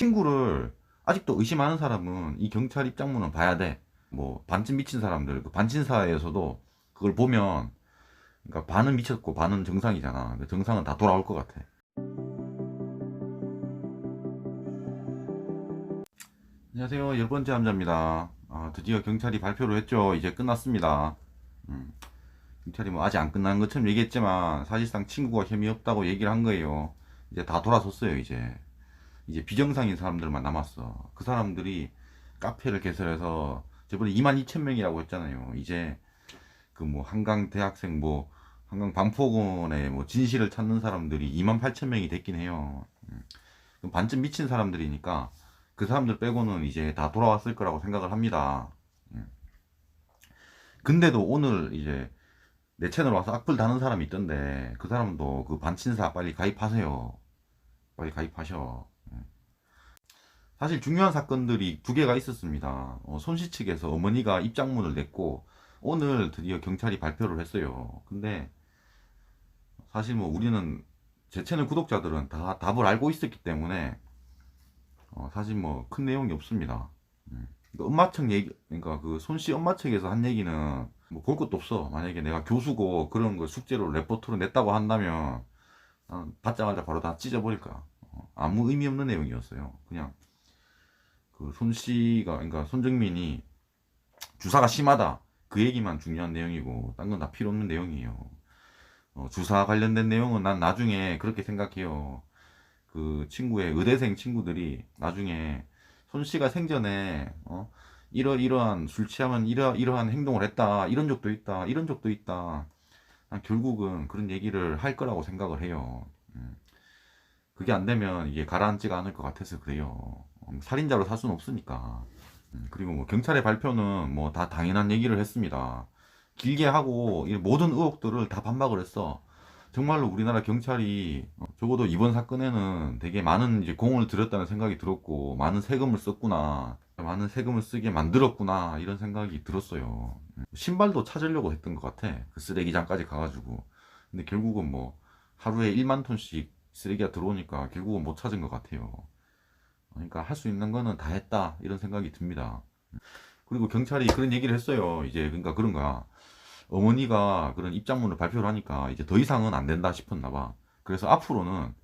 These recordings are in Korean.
친구를 아직도 의심하는 사람은 이 경찰 입장문은 봐야 돼. 뭐 반쯤 미친 사람들, 그 반친사에서도 그걸 보면 그러니까 반은 미쳤고 반은 정상이잖아. 근데 정상은 다 돌아올 것 같아. 안녕하세요. 열 번째 남자입니다. 아, 드디어 경찰이 발표를 했죠. 이제 끝났습니다. 음, 경찰이 뭐 아직 안 끝난 것처럼 얘기했지만 사실상 친구가 혐의 없다고 얘기를 한 거예요. 이제 다 돌아섰어요. 이제 이제 비정상인 사람들만 남았어. 그 사람들이 카페를 개설해서 저번에 2만 2천 명이라고 했잖아요. 이제 그 뭐 한강 대학생 뭐 한강 방포군의 뭐 진실을 찾는 사람들이 2만 8천 명이 됐긴 해요. 음. 반쯤 미친 사람들이니까 그 사람들 빼고는 이제 다 돌아왔을 거라고 생각을 합니다. 음. 근데도 오늘 이제 내 채널 와서 악플 다는 사람이 있던데 그 사람도 그 반친사 빨리 가입하세요. 빨리 가입하셔. 음. 사실 중요한 사건들이 두 개가 있었습니다. 어, 손씨 측에서 어머니가 입장문을 냈고 오늘 드디어 경찰이 발표를 했어요. 근데 사실 뭐 우리는 제 채널 구독자들은 다 답을 알고 있었기 때문에 어, 사실 뭐 큰 내용이 없습니다. 음. 그 엄마 측 얘기, 그러니까 그 손씨 엄마 측에서 한 얘기는 뭐 볼 것도 없어. 만약에 내가 교수고 그런 걸 숙제로 레포트로 냈다고 한다면 난 받자마자 바로 다 찢어버릴 거야. 어, 아무 의미 없는 내용이었어요. 그냥 그 손씨가 그러니까 손정민이 주사가 심하다. 그 얘기만 중요한 내용이고 딴 건 다 필요 없는 내용이에요. 어, 주사 관련된 내용은 난 나중에 그렇게 생각해요. 그 친구의 의대생 친구들이 나중에 손 씨가 생전에 어, 이러 이러한 술 취하면 이러 이러한 행동을 했다 이런 적도 있다 이런 적도 있다 난 결국은 그런 얘기를 할 거라고 생각을 해요. 음. 그게 안 되면 이게 가라앉지가 않을 것 같아서 그래요. 음, 살인자로 살 수는 없으니까. 음, 그리고 뭐 경찰의 발표는 뭐 다 당연한 얘기를 했습니다. 길게 하고 이 모든 의혹들을 다 반박을 했어. 정말로 우리나라 경찰이 어, 적어도 이번 사건에는 되게 많은 이제 공을 들였다는 생각이 들었고 많은 세금을 썼구나 많은 세금을 쓰게 만들었구나 이런 생각이 들었어요 음, 신발도 찾으려고 했던 것 같아 그 쓰레기장까지 가가지고 근데 결국은 뭐 하루에 1만 톤씩 쓰레기가 들어오니까 결국은 못 찾은 것 같아요 그러니까 할 수 있는 거는 다 했다 이런 생각이 듭니다 그리고 경찰이 그런 얘기를 했어요 이제 그러니까 그런 거야 어머니가 그런 입장문을 발표를 하니까 이제 더 이상은 안 된다 싶었나 봐. 그래서 앞으로는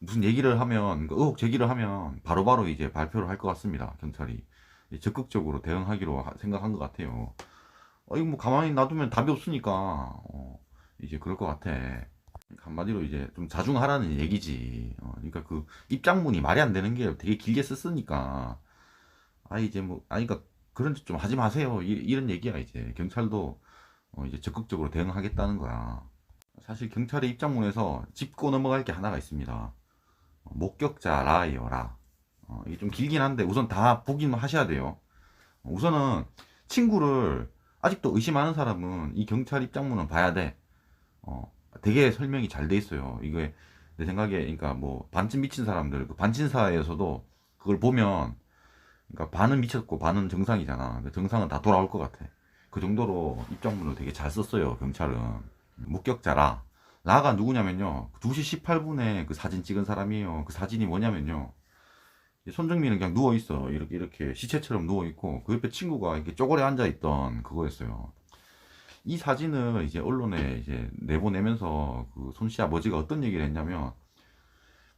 무슨 얘기를 하면 그 의혹 제기를 하면 바로 바로 이제 발표를 할 것 같습니다. 경찰이 적극적으로 대응하기로 하- 생각한 것 같아요. 어, 이거 뭐 가만히 놔두면 답이 없으니까 어, 이제 그럴 것 같아. 한마디로 이제 좀 자중하라는 얘기지. 어, 그러니까 그 입장문이 말이 안 되는 게 되게 길게 썼으니까 아 이제 뭐 아니 그러니까 그런 짓 좀 하지 마세요. 이, 이런 얘기야 이제 경찰도 어, 이제 적극적으로 대응하겠다는 거야. 사실 경찰의 입장문에서 짚고 넘어갈 게 하나가 있습니다. 어, 목격자 라예요, 라. 어, 이게 좀 길긴 한데 우선 다 보긴 하셔야 돼요. 어, 우선은 친구를 아직도 의심하는 사람은 이 경찰 입장문은 봐야 돼. 어, 되게 설명이 잘 돼 있어요. 이게 내 생각에 그러니까 뭐 반쯤 미친 사람들, 그 반친사에서도 그걸 보면 그러니까 반은 미쳤고 반은 정상이잖아. 정상은 다 돌아올 것 같아. 그 정도로 입장문을 되게 잘 썼어요, 경찰은. 목격자라. 라가 누구냐면요. 2시 18분에 그 사진 찍은 사람이에요. 그 사진이 뭐냐면요. 손정민은 그냥 누워 있어. 이렇게, 이렇게 시체처럼 누워 있고, 그 옆에 친구가 이렇게 쪼그려 앉아 있던 그거였어요. 이 사진을 이제 언론에 이제 내보내면서 그 손씨 아버지가 어떤 얘기를 했냐면,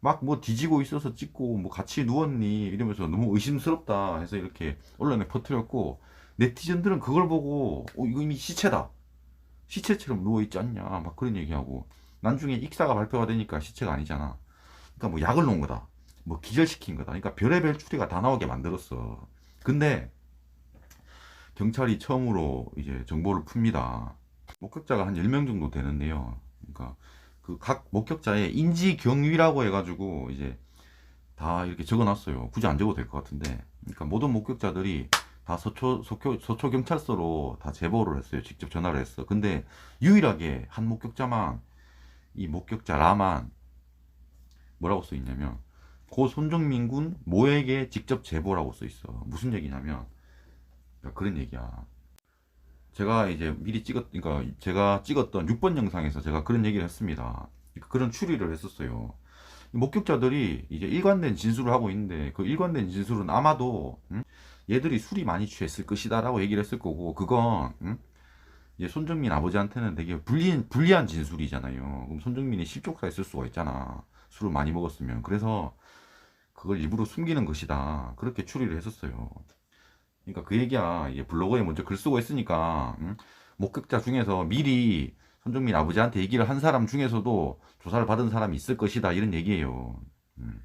막 뭐 뒤지고 있어서 찍고, 뭐 같이 누웠니? 이러면서 너무 의심스럽다 해서 이렇게 언론에 퍼뜨렸고, 네티즌들은 그걸 보고 어, 이거 이미 시체다. 시체처럼 누워있지 않냐 막 그런 얘기하고 나중에 익사가 발표가 되니까 시체가 아니잖아. 그러니까 뭐 약을 놓은 거다. 뭐 기절시킨 거다. 그러니까 별의별 추리가 다 나오게 만들었어. 근데 경찰이 처음으로 이제 정보를 풉니다 목격자가 한 10명 정도 되는데요 그러니까 그 각 목격자의 인지 경위라고 해가지고 이제 다 이렇게 적어놨어요 굳이 안 적어도 될 것 같은데 그러니까 모든 목격자들이 다 서초, 서초, 서초 경찰서로 다 제보를 했어요. 직접 전화를 했어. 근데 유일하게 한 목격자만 이 목격자 라만 뭐라고 써 있냐면 고 손정민 군 모에게 직접 제보라고 써 있어. 무슨 얘기냐면 그러니까 그런 얘기야. 제가 이제 미리 찍었, 그러니까 제가 찍었던 6번 영상에서 제가 그런 얘기를 했습니다. 그러니까 그런 추리를 했었어요. 이 목격자들이 이제 일관된 진술을 하고 있는데 그 일관된 진술은 아마도 음? 얘들이 술이 많이 취했을 것이다라고 얘기를 했을 거고 그건 음? 이제 손정민 아버지한테는 되게 불리한, 불리한 진술이잖아요. 그럼 손정민이 실족사 있을 수가 있잖아. 술을 많이 먹었으면. 그래서 그걸 일부러 숨기는 것이다. 그렇게 추리를 했었어요. 그러니까 그 얘기야. 이제 블로그에 먼저 글 쓰고 있으니까 음? 목격자 중에서 미리 손정민 아버지한테 얘기를 한 사람 중에서도 조사를 받은 사람이 있을 것이다. 이런 얘기예요. 음.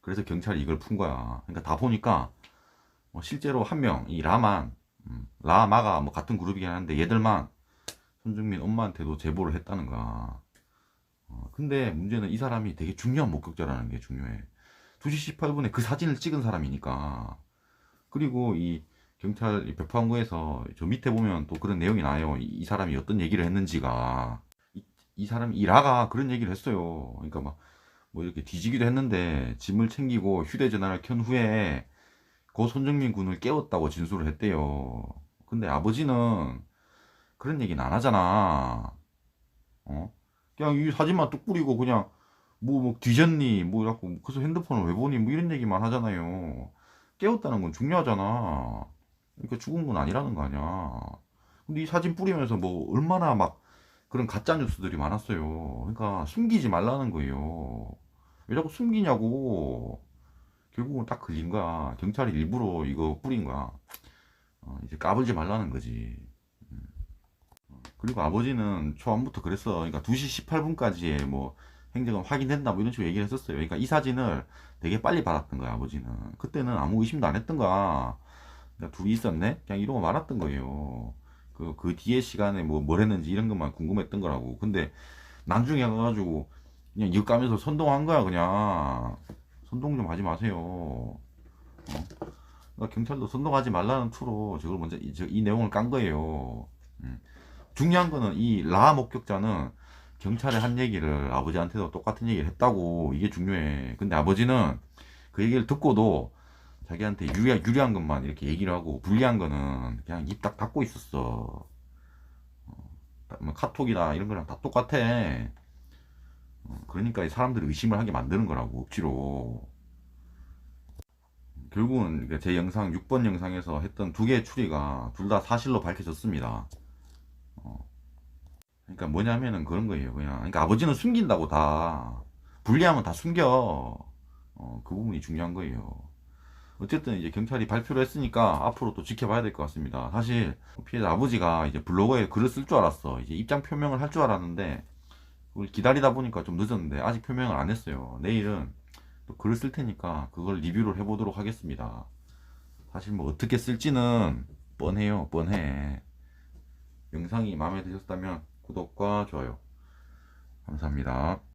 그래서 경찰이 이걸 푼 거야. 그러니까 다 보니까 뭐 실제로 한 명, 이 라만, 음, 라마가 뭐 같은 그룹이긴 한데 얘들만 손정민 엄마한테도 제보를 했다는 거야. 어, 근데 문제는 이 사람이 되게 중요한 목격자라는 게 중요해. 2시 18분에 그 사진을 찍은 사람이니까. 그리고 이 경찰 이 백파원구에서 저 밑에 보면 또 그런 내용이 나요. 이, 이 사람이 어떤 얘기를 했는지가. 이, 이 사람이, 이 라가 그런 얘기를 했어요. 그러니까 막, 뭐 이렇게 뒤지기도 했는데 짐을 챙기고 휴대전화를 켠 후에 고 손정민 군을 깨웠다고 진술을 했대요. 근데 아버지는 그런 얘기는 안 하잖아. 어? 그냥 이 사진만 뚝 뿌리고 그냥 뭐, 뭐 뒤졌니? 뭐 이래갖고 그래서 핸드폰을 왜 보니? 뭐 이런 얘기만 하잖아요. 깨웠다는 건 중요하잖아. 그러니까 죽은 건 아니라는 거 아니야. 근데 이 사진 뿌리면서 뭐 얼마나 막 그런 가짜 뉴스들이 많았어요. 그러니까 숨기지 말라는 거예요. 왜 자꾸 숨기냐고. 결국은 딱 걸린 거야. 경찰이 일부러 이거 뿌린 거야. 어, 이제 까불지 말라는 거지. 음. 어, 그리고 아버지는 초반부터 그랬어. 그러니까 2시 18분까지의 뭐 행적은 확인된다 뭐 이런 식으로 얘기를 했었어요. 그러니까 이 사진을 되게 빨리 받았던 거야, 아버지는. 그때는 아무 의심도 안 했던 거야. 그러니까 둘이 있었네? 그냥 이러고 말았던 거예요. 그, 그 뒤에 시간에 뭐, 뭘 했는지 이런 것만 궁금했던 거라고. 근데 나중에 가가지고 그냥 이거 까면서 선동한 거야, 그냥. 선동 좀 하지 마세요. 어? 그러니까 경찰도 선동하지 말라는 투로 저걸 먼저 이, 저- 이 내용을 깐 거예요. 음. 중요한 거는 이 라 목격자는 경찰에 한 얘기를 아버지한테도 똑같은 얘기를 했다고 이게 중요해. 근데 아버지는 그 얘기를 듣고도 자기한테 유리한, 유리한 것만 이렇게 얘기를 하고 불리한 거는 그냥 입 딱 닫고 있었어. 어, 뭐 카톡이나 이런 거랑 다 똑같아. 어, 그러니까 이 사람들이 의심을 하게 만드는 거라고 억지로. 결국은 제 영상 6번 영상에서 했던 두 개의 추리가 둘 다 사실로 밝혀졌습니다. 어. 그러니까 뭐냐면은 그런 거예요. 그냥 그러니까 아버지는 숨긴다고 다 불리하면 다 숨겨. 어, 그 부분이 중요한 거예요. 어쨌든 이제 경찰이 발표를 했으니까 앞으로 또 지켜봐야 될 것 같습니다. 사실 피해자 아버지가 이제 블로그에 글을 쓸 줄 알았어. 이제 입장 표명을 할 줄 알았는데 그걸 기다리다 보니까 좀 늦었는데 아직 표명을 안 했어요. 내일은 또 글을 쓸 테니까 그걸 리뷰를 해보도록 하겠습니다. 사실 뭐 어떻게 쓸지는 뻔해요. 뻔해. 영상이 마음에 드셨다면 구독과 좋아요. 감사합니다.